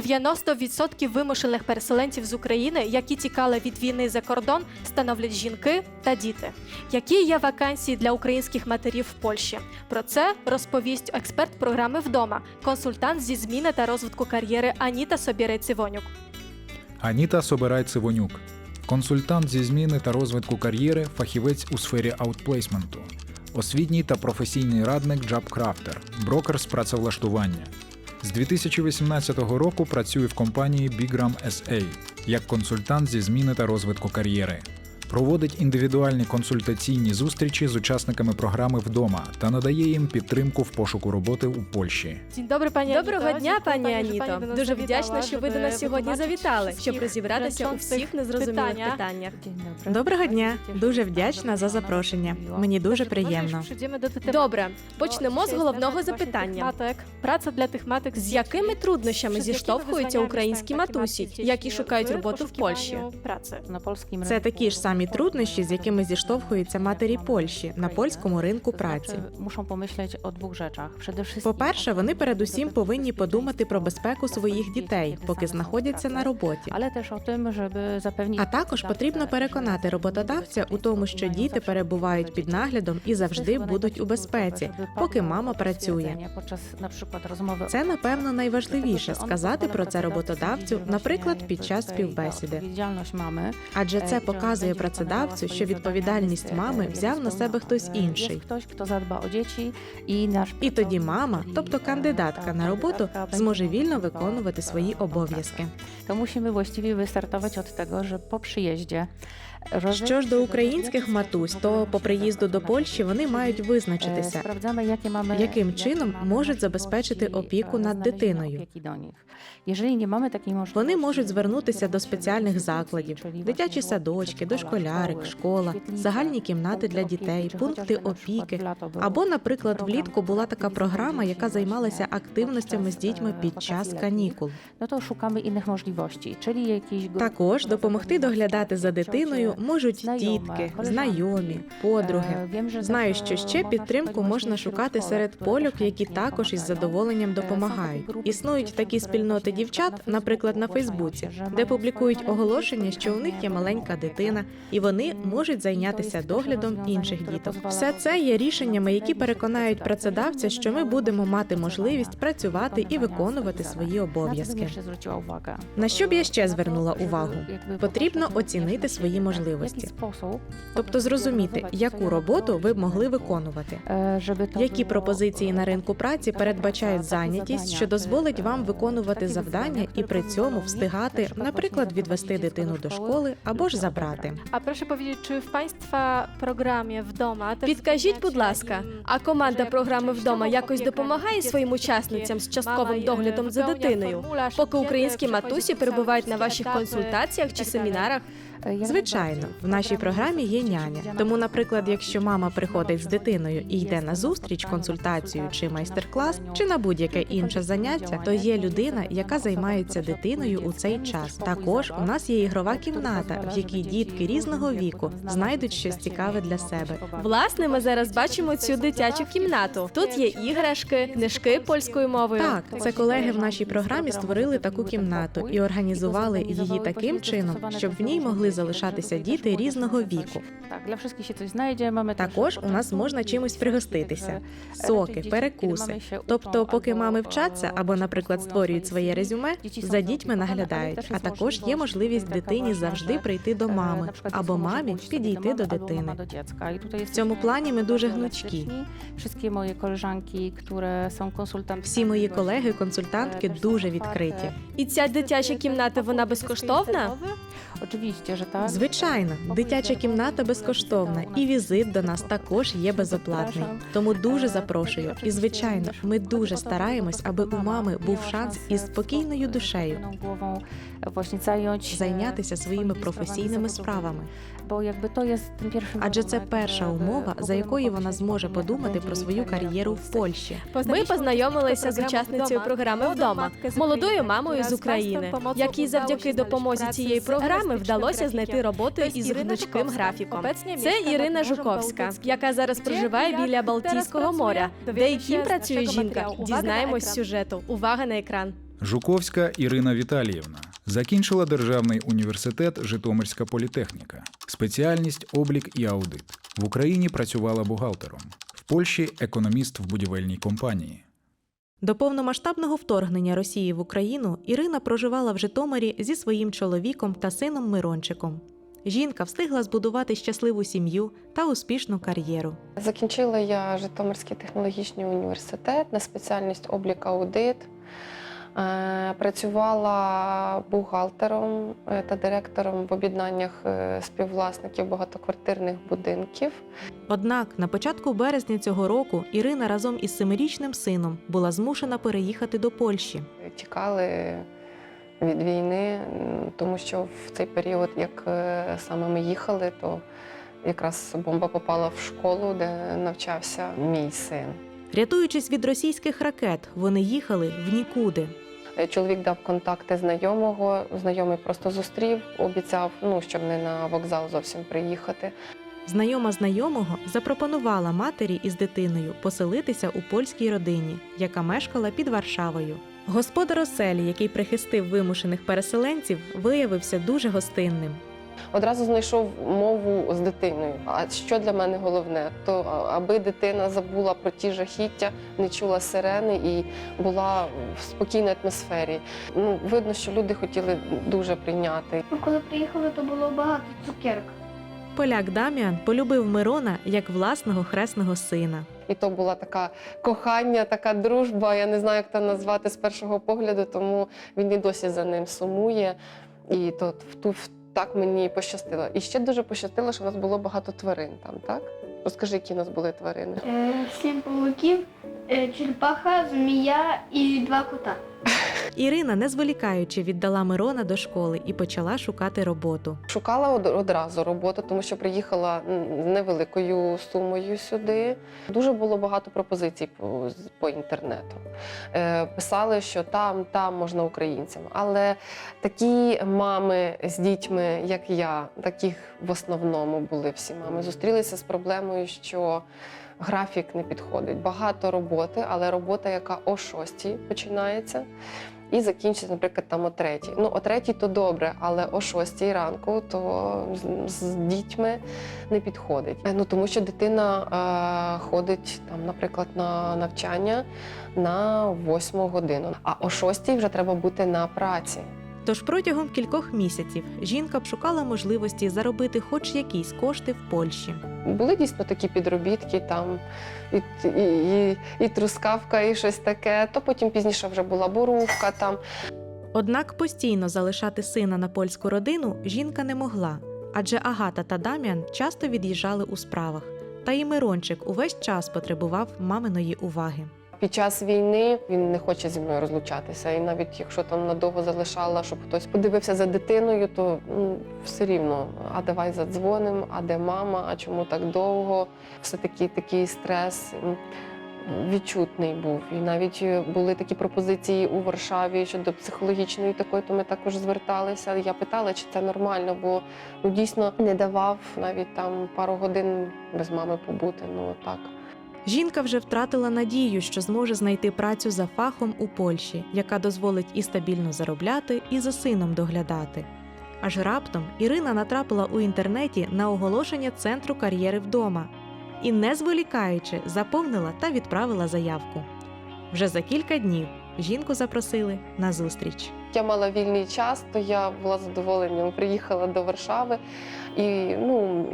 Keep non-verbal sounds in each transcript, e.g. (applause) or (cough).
90% вимушених переселенців з України, які тікали від війни за кордон, становлять жінки та діти. Які є вакансії для українських матерів в Польщі? Про це розповість експерт програми вдома, консультант зі зміни та розвитку кар'єри Аніта Собірець-Івонюк. Аніта Собирай Цивонюк, консультант зі зміни та розвитку кар'єри, фахівець у сфері аутплейсменту, освітній та професійний радник Джабкрафтер, брокер з працевлаштування. З 2018 року працює в компанії Bigram SA як консультант зі зміни та розвитку кар'єри. Проводить індивідуальні консультаційні зустрічі з учасниками програми вдома та надає їм підтримку в пошуку роботи у Польщі. Добрий, пані Доброго дня, пані Аніто. Дуже вдячна, що ви до нас сьогодні завітали, щоб розібратися у всіх незрозумілих питаннях. Доброго дня, дуже вдячна за запрошення. Мені дуже приємно. Добре, почнемо з головного запитання. Праця для тих маток З якими труднощами зіштовхуються українські матусі, які шукають роботу в Польщі? Це такі ж самі труднощі, з якими зіштовхуються матері Польщі на польському ринку праці. Rzeczach. Przede По-перше, вони передусім повинні подумати про безпеку своїх дітей, поки знаходяться на роботі. ale też o tym, żeby zapewnić А також потрібно переконати роботодавця у тому, що діти перебувають під наглядом і завжди будуть у безпеці, поки мама працює. Це напевно найважливіше сказати про це роботодавцю, наприклад, під час співбесіди. Адже це показує працедавцю, що відповідальність мами взяв на себе хтось інший. І наш І тоді мама, тобто кандидатка на роботу, зможе вільно виконувати свої обов'язки. To musimy właściwie wystartować od tego, że po przyjeździe Що ж до українських матусь, то по приїзду до Польщі вони мають визначитися, mamy, яким чином можуть забезпечити опіку над дитиною. Вони можуть звернутися до спеціальних закладів, дитячі садочки, żłobki, дошколярик, szkoły, школа, загальні кімнати для дітей, пункти опіки. Або, наприклад, влітку була така програма, яка займалася активностями з дітьми e, під час канікул. jakiejś Також допомогти доглядати за дитиною можуть тітки, знайомі, подруги. Е, Знаю, що е, ще підтримку можна шукати серед польок, які також із задоволенням Е, допомагають. Існують такі спільноти дівчат, наприклад, на Фейсбуці, де публікують оголошення, що у них є маленька дитина, і вони можуть зайнятися доглядом інших діток. Все це є рішеннями, які переконають працедавця, що ми будемо мати можливість працювати і виконувати свої обов'язки. На що б я ще звернула увагу? Потрібно оцінити свої можливості. Тобто зрозуміти, яку роботу ви б могли виконувати. Які пропозиції на ринку праці передбачають зайнятість, що дозволить вам виконувати завдання і при цьому встигати, наприклад, відвести дитину до школи або ж забрати. A proszę powiedzieć, czy w Państwa programie w Підкажіть, будь ласка, а команда програми вдома якось допомагає своїм учасницям з частковим доглядом за дитиною, поки українські матусі перебувають на ваших консультаціях чи семінарах? Е, Звичайно, в нашій програмі є няня. Тому, наприклад, якщо мама приходить з дитиною і йде на зустріч, консультацію чи майстер-клас, чи на будь-яке інше заняття, то є людина, яка займається дитиною у цей час. Також у нас є ігрова кімната, в якій дітки різного віку знайдуть щось цікаве для себе. Власне, ми зараз бачимо цю дитячу кімнату. Тут є іграшки, книжки польською мовою. Так, це колеги в нашій програмі створили таку кімнату і організували її таким чином, щоб в ній могли залишатися діти різного віку. Так, для всіх ще щось знайде. Mamy Також у нас можна чимось пригоститися: соки, перекуси. Тобто, поки мами вчаться або, наприклад, створюють своє резюме, за дітьми наглядають. А також є можливість дитині завжди прийти до мами або мамі підійти до дитини. В В цьому плані ми дуже гнучкі. Всі мої колежанки. Всі мої колеги, консультантки дуже відкриті. І ця дитяча кімната вона безкоштовна? Звичайно, дитяча кімната безкоштовна, і візит до нас також є безоплатний. Тому дуже запрошую. І звичайно, ми дуже стараємось, аби у мами був шанс із спокійною душею зайнятися своїми професійними справами. Бо якби то є Адже це перша умова, за якої вона зможе подумати про свою кар'єру в Польщі. Ми познайомилися з учасницею програми вдома, молодою мамою з України, якій завдяки допомозі цієї програми вдалося знайти роботу із гнучким графіком. Це Ірина Жуковська, яка зараз проживає біля Балтійського моря, де і ким працює жінка. Дізнаємось з сюжету. Увага на екран. Жуковська Ірина Віталіївна закінчила Державний університет Житомирська політехніка, спеціальність облік і аудит. В Україні працювала бухгалтером, в Польщі економіст в будівельній компанії. До повномасштабного вторгнення Росії в Україну Ірина проживала в Житомирі зі своїм чоловіком та сином Мирончиком. Жінка встигла збудувати щасливу сім'ю та успішну кар'єру. Закінчила я Житомирський технологічний університет на спеціальність облік аудит. Е, Працювала бухгалтером е, та директором в об'єднаннях е, співвласників багатоквартирних будинків. Однак на початку березня цього року Ірина разом із семирічним сином була змушена переїхати до Польщі. Тікали від війни, тому що в цей період, як саме ми їхали, то якраз бомба попала в школу, де навчався мій син. Рятуючись від російських ракет, вони їхали в нікуди. Е, Чоловік дав контакти знайомого. Знайомий просто зустрів, обіцяв, ну щоб не на вокзал зовсім приїхати. Знайома знайомого запропонувала матері із дитиною поселитися у польській родині, яка мешкала під Варшавою. Господар оселі, який прихистив вимушених переселенців, виявився дуже гостинним. Одразу знайшов мову з дитиною. А що для мене головне? То аби дитина забула про ті жахіття, не чула сирени і була в спокійній атмосфері. Ну видно, що люди хотіли дуже прийняти. Ми коли приїхали, то було багато цукерок. Поляк Даміан полюбив Мирона як власного хресного сина. І то була така кохання, така дружба. Я не знаю, як це назвати з першого погляду, тому він і досі за ним сумує. І то в ту в- так мені пощастило. І ще дуже пощастило, що в нас було багато тварин там, так? Розкажи, які у нас були тварини. Е, Сім павуків, е, черепаха, змія і два кота. (laughs) Ірина, не зволікаючи, віддала Мирона до школи і почала шукати роботу. Шукала одразу роботу, тому що приїхала невеликою сумою сюди. Дуже було багато пропозицій по, інтернету. Е, писали, що там, там можна українцям. Але такі мами з дітьми, як я, таких в основному були всі мами, зустрілися з проблемою, що графік не підходить. Багато роботи, але робота, яка о 6 починається. І закінчиться, наприклад, там о третій. Ну, о третій то добре, але о шостій ранку то з, з дітьми не підходить. Е, Ну тому що дитина е, ходить там, наприклад, на навчання на восьму годину, а о шостій вже треба бути на праці. Тож протягом кількох місяців жінка б шукала можливості заробити хоч якісь кошти в Польщі. Були дійсно такі підробітки, там і, і, і, і трускавка, і щось таке. То потім пізніше вже була бурувка там. Однак постійно залишати сина на польську родину жінка не могла, адже Агата та Дам'ян часто від'їжджали у справах. Та і Мирончик увесь час потребував маминої уваги. Під час війни він не хоче зі мною розлучатися. І навіть якщо там надовго залишала, щоб хтось подивився за дитиною, то ну, все рівно, а давай задзвонимо, а де мама, а чому так довго? Все-таки такий стрес відчутний був. І навіть були такі пропозиції у Варшаві щодо психологічної такої, то ми також зверталися. Я питала, чи це нормально, бо ну, дійсно не давав навіть там пару годин без мами побути. Ну так. Жінка вже втратила надію, що зможе знайти працю за фахом у Польщі, яка дозволить і стабільно заробляти, і за сином доглядати. Аж раптом Ірина натрапила у інтернеті на оголошення центру кар'єри вдома і, не зволікаючи, заповнила та відправила заявку. Вже за кілька днів жінку запросили на зустріч. Я мала вільний час, то я була задоволенням приїхала до Варшави. І ну,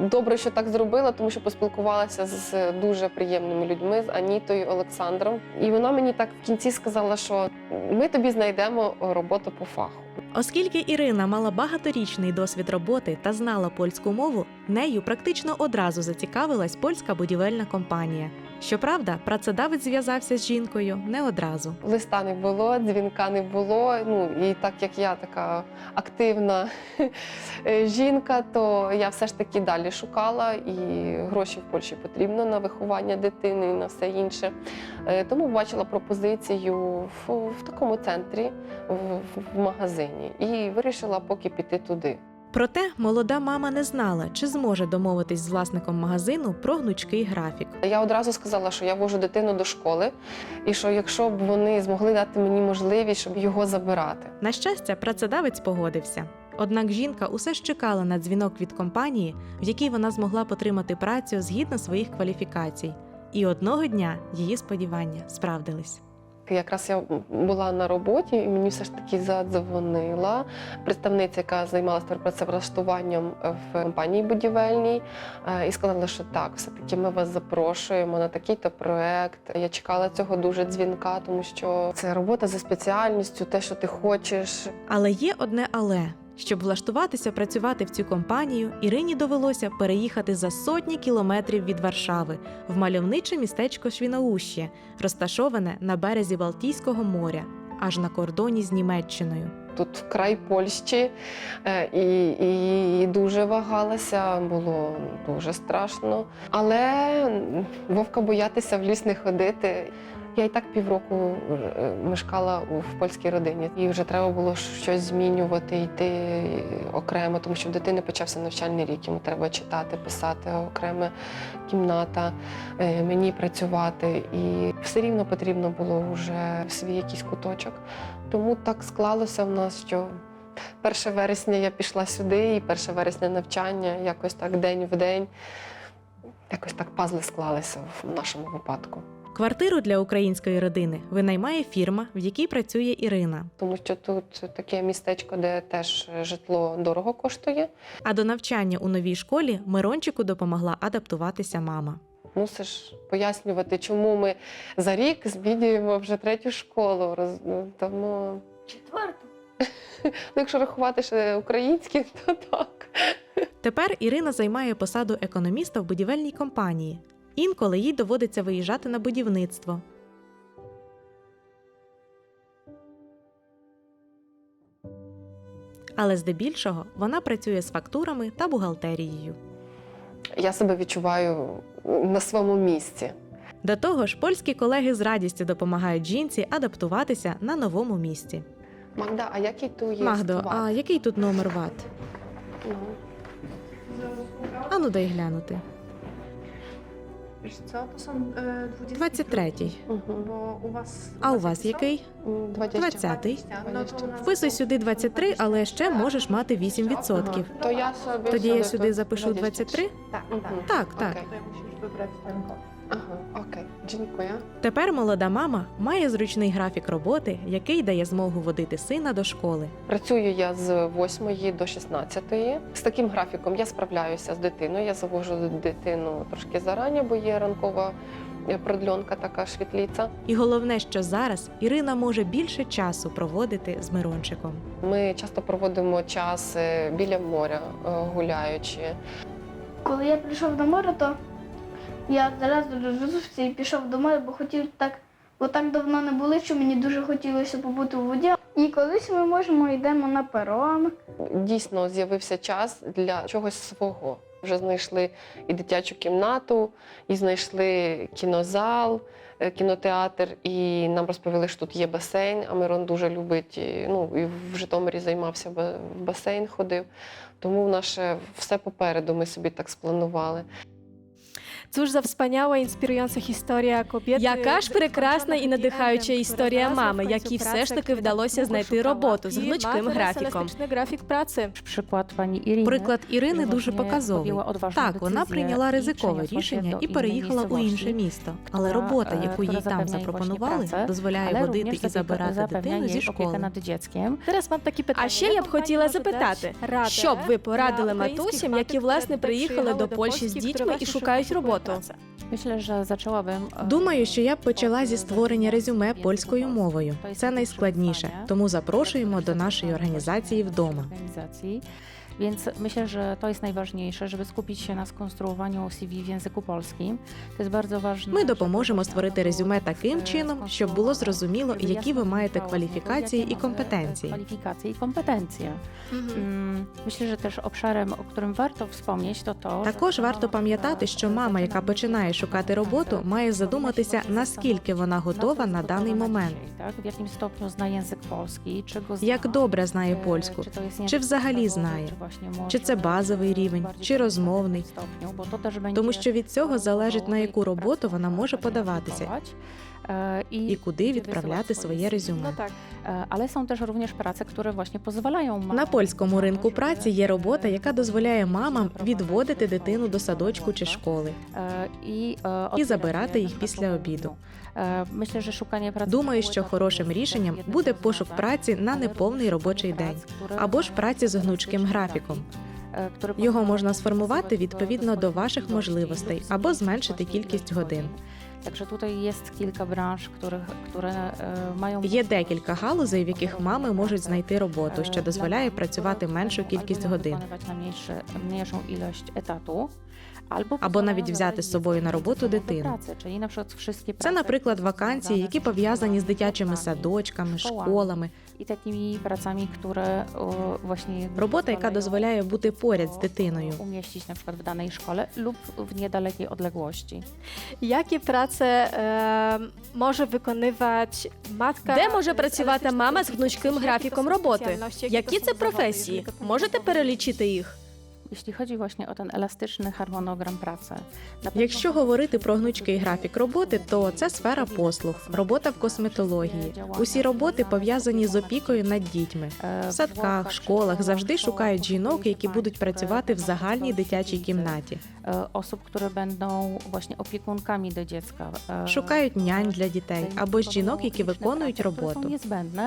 добре, що так зробила, тому що поспілкувалася з дуже приємними людьми, з Анітою Олександром. І вона мені так в кінці сказала, що ми тобі знайдемо роботу по фаху. Оскільки Ірина мала багаторічний досвід роботи та знала польську мову, нею практично одразу зацікавилась польська будівельна компанія. Щоправда, працедавець зв'язався з жінкою не одразу. Листа не було, дзвінка не було. Ну і так як я така активна (laughs) е, жінка, то я все ж таки далі шукала, і гроші в Польщі потрібно на виховання дитини і на все інше. Е, Тому бачила пропозицію в, в такому центрі, в, в магазині, і вирішила поки піти туди. Проте молода мама не знала, чи зможе домовитись з власником магазину про гнучкий графік. Я одразу сказала, що я вожу дитину до школи, і що якщо б вони змогли дати мені можливість, щоб його забирати. На щастя, працедавець погодився. Однак жінка усе ж чекала на дзвінок від компанії, в якій вона змогла потримати працю згідно своїх кваліфікацій. І одного дня її сподівання справдились. Якраз я була на роботі, і мені все ж таки задзвонила представниця, яка займалася працевлаштуванням в компанії будівельній, е, і сказала, що так, все-таки ми вас запрошуємо на такий-то проект. Я чекала цього дуже дзвінка, тому що це робота за спеціальністю, те, що ти хочеш. Але є одне але. Щоб влаштуватися працювати в цю компанію, Ірині довелося переїхати за сотні кілометрів від Варшави в мальовниче містечко Швіноущє, розташоване на березі Балтійського моря, аж на кордоні з Німеччиною. Тут край Польщі, е, і, і дуже вагалася, було дуже страшно. Але вовка боятися в ліс не ходити. Я і так півроку е, мешкала в польській родині, і вже треба було щось змінювати, йти окремо, тому що в дитини почався навчальний рік. Йому треба читати, писати, окрема кімната, е, мені працювати. І все рівно потрібно було вже свій якийсь куточок. Тому так склалося в нас, що 1 вересня я пішла сюди, і 1 вересня навчання, якось так день в день. Якось так пазли склалися в нашому випадку. Квартиру для української родини винаймає фірма, в якій працює Ірина. Тому що тут таке містечко, де теж житло дорого коштує. А до навчання у новій школі Мирончику допомогла адаптуватися мама. Мусиш пояснювати, чому ми за рік змінюємо вже третю школу. Тому, Четверту. (laughs) ну, якщо рахувати ще українські, то так. Тепер Ірина займає посаду економіста в будівельній компанії. Інколи їй доводиться виїжджати на будівництво. Але здебільшого вона працює з фактурами та бухгалтерією. Я себе відчуваю на своєму місці. До того ж, польські колеги з радістю допомагають жінці адаптуватися на новому місці. Magda, a jaki tu jest Магдо, а який тут номер ват? No. Ану дай глянути. 23-й. Мгм. Bo u was. А у вас який? М, 20. 20-й. No to Вписуй сюди 23, але ще можеш мати 8%. То я собі Тоді я сюди запишу 23? Tak, Так. Так. Ага, окей, дякую. Тепер молода мама має зручний графік роботи, який дає змогу водити сина до школи. Працюю я з 8 до 16. З таким графіком я справляюся з дитиною. Я завожу дитину трошки зарані, бо є ранкова е, продльонка, така швітліця. І головне, що зараз Ірина може більше часу проводити з Мирончиком. Ми часто проводимо час е, біля моря, е, гуляючи. Коли я прийшов до моря, то я одразу розвернувся і пішов до моря, бо хотів так, бо так давно не були, що мені дуже хотілося побути у воді. І колись ми можемо йдемо на перон. Дійсно з'явився час для чогось свого. Вже знайшли і дитячу кімнату, і знайшли кінозал, е, кінотеатр, і нам розповіли, що тут є басейн. А Мирон дуже любить. Ну і в Житомирі займався в басейн, ходив. Тому в наше все попереду. Ми собі так спланували. Cóż za wspaniała, inspirująca historia kobiety. Яка ж прекрасна і надихаюча історія мами, якій все ж pracę, таки вдалося tak знайти роботу з гнучким графіком. grafik pracy. Przykład pani Iriny. Приклад Ірини дуже показовий. Так, вона прийняла і ризикове рішення do і переїхала у інше місто. Але робота, e, яку їй там запропонували, дозволяє водити і забирати дитину зі школи. Teraz mam takie pytanie. А ще я б хотіла запитати, що б ви порадили матусям, які власне приїхали до do Польщі Polski, з дітьми і шукають szukają роботу? e, Думаю, що я б почала зі створення резюме польською мовою. Це найскладніше, тому запрошуємо до нашої організації вдома. Organizacji. Więc myślę, że to jest najważniejsze, żeby skupić się na skonstruowaniu CV w języku polskim. To jest bardzo ważne. Ми допоможемо створити резюме таким e, чином, щоб було зрозуміло, żeby які ви маєте кваліфікації і e, компетенції. Kwalifikacje i kompetencje. Mm, Myślę, że też obszarem, o którym warto wspomnieć, to to. że Також варто mama, пам'ятати, що мама, яка починає шукати роботу, має задуматися, się наскільки вона готова na на даний gotowa na момент, dzisiaj, tak? W jakim stopniu zna język polski, czy go zna, як добре знає e, польську, czy to jest czy język взагалі знає. Чи це базовий рівень, чи розмовний, тому що від цього залежить на яку роботу вона може подаватися e, і куди відправляти своє резюме. Ну. E, Ale są też również prace, które właśnie pozwalają На польському ринку праці є робота, яка дозволяє мамам відводити дитину до садочку чи школи. E, І забирати їх після обіду. Е, Myślę, że szukanie pracy Думаю, що хорошим рішенням буде пошук праці на неповний робочий день або ж праці з гнучким графіком. е, Його можна сформувати відповідно до ваших можливостей або зменшити кількість годин. Także tutaj jest kilka branż, których, które e, Є декілька галузей, в яких мами можуть знайти роботу, що дозволяє працювати меншу кількість годин. Albo Або навіть взяти з собою на роботу дитину. Це, наприклад, вакансії, які пов'язані з дитячими садочками, школами. takimi pracami, które o, Робота, яка дозволяє бути поряд з дитиною. na przykład w danej szkole lub w niedalekiej odległości. Які праці е, може виконувати матка? Де може працювати мама з гнучким графіком роботи? Які це професії? Можете перелічити їх? Jeśli chodzi właśnie o ten elastyczny harmonogram pracy. Якщо говорити про гнучкий графік роботи, то це сфера послуг, робота в косметології. Усі роботи пов'язані з опікою над дітьми. e, В садках, школах завжди шукають жінок, які будуть працювати в загальній дитячій кімнаті. E, osób, które będą właśnie opiekunkami do dziecka. Шукають нянь для дітей або ж жінок, які виконують роботу.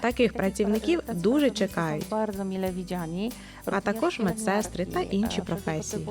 Таких працівників дуже чекають. Bardzo mile widziani. А також медсестри та інші професії.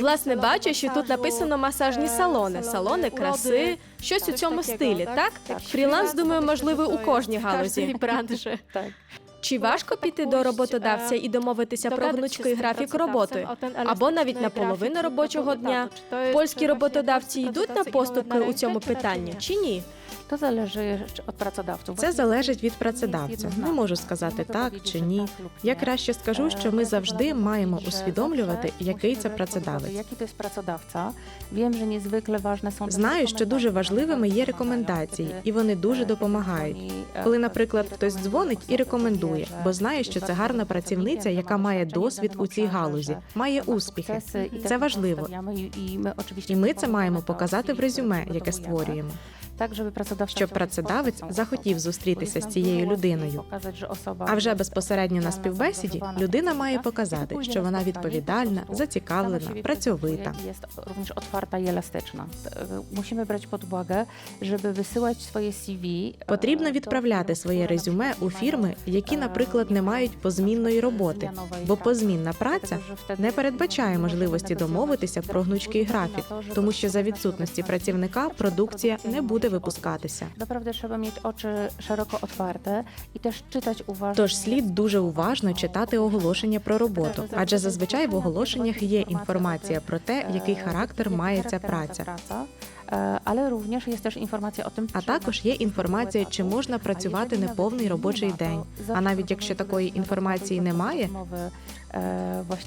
Власне, бачу, що тут написано масажні салони, салони краси, щось у цьому стилі, так? Так. Фріланс, думаю, можливий у кожній галузі. Tak. Чи важко піти до роботодавця і домовитися про гнучкий графік роботи? Або навіть на половину робочого дня? Польські роботодавці йдуть на поступки у цьому питанні чи ні? To zależy od pracodawców. Це залежить від працедавця. Не можу сказати так чи ні. Я краще скажу, що ми завжди маємо усвідомлювати, який це працедавець. Який pracodawca. Wiem, że niezwykle ważne są Знаю, що дуже важливими є рекомендації, і вони дуже допомагають. Коли, наприклад, хтось дзвонить і рекомендує, бо знає, що це гарна працівниця, яка має досвід у цій галузі, має успіхи. Це важливо. І ми це маємо показати в резюме, яке створюємо. Щоб працедавець, Щоб працедавець захотів зустрітися з цією людиною. А вже безпосередньо на співбесіді людина має показати, що вона відповідальна, зацікавлена, працьовита. E, e, Потрібно відправляти своє резюме у фірми, які, e, наприклад, не мають позмінної роботи, бо позмінна праця не передбачає можливості домовитися про гнучкий графік, тому що за відсутності працівника продукція не буде może випускатися. Naprawdę trzeba mieć oczy szeroko otwarte i też czytać uważnie. Тож слід дуже уважно читати оголошення про роботу, адже зазвичай в оголошеннях є інформація про те, який характер має ця праця. Е, Але również jest też informacja o tym, А також є інформація, чи можна працювати неповний робочий день. А навіть якщо такої інформації немає,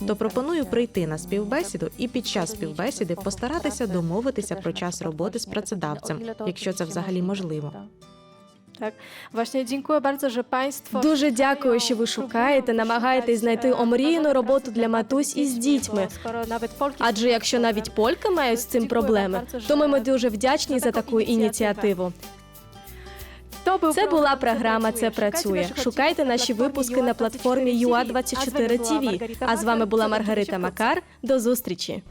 то пропоную прийти на співбесіду і під час співбесіди постаратися домовитися про час роботи з працедавцем, якщо це взагалі можливо. Так, Właśnie dziękuję bardzo, że państwo Дуже дякую, що ви шукаєте, намагаєтесь знайти омріяну роботу для матусь із дітьми. Скоро навіть польки Адже якщо навіть польки мають з цим проблеми, то ми дуже вдячні за таку ініціативу. Це була програма Це працює. Шукайте наші випуски на платформі UA24 TV. А з вами була Маргарита Макар. До зустрічі.